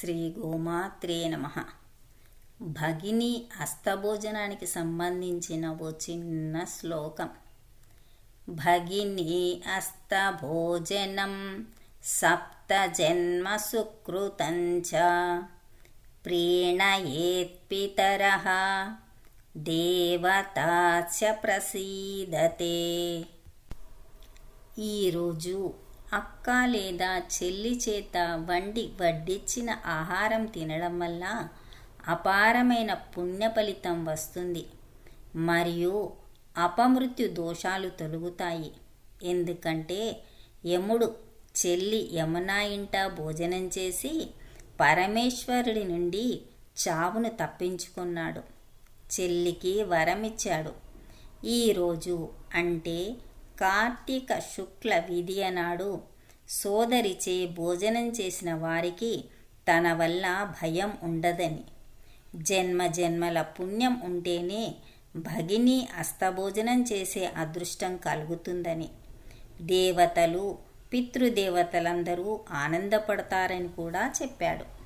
శ్రీ గోమాత్రే నమ. భగిని అస్తభోజనానికి సంబంధించిన ఓ చిన్న శ్లోకం. భగిని అస్తభోజనం సప్తజన్మ సుకృతంచ ప్రీణయేత్పితర. దేవతాచ ప్రసీదతే. ఈరోజు అక్క లేదా చెల్లి చేత వండి వడ్డిచ్చిన ఆహారం తినడం వల్ల అపారమైన పుణ్య ఫలితం వస్తుంది. మరియు అపమృత్యు దోషాలు తొలుగుతాయి. ఎందుకంటే యముడు చెల్లి యమునా ఇంట భోజనం చేసి పరమేశ్వరుడి నుండి చావును తప్పించుకున్నాడు. చెల్లికి వరమిచ్చాడు. ఈరోజు అంటే కార్తీక శుక్ల విధియ నాడు సోదరిచే భోజనం చేసిన వారికి తన వల్ల భయం ఉండదని. జన్మ జన్మల పుణ్యం ఉంటేనే భగిని అస్తభోజనం చేసే అదృష్టం కలుగుతుందని. దేవతలు పితృదేవతలందరూ ఆనందపడతారని కూడా చెప్పాడు.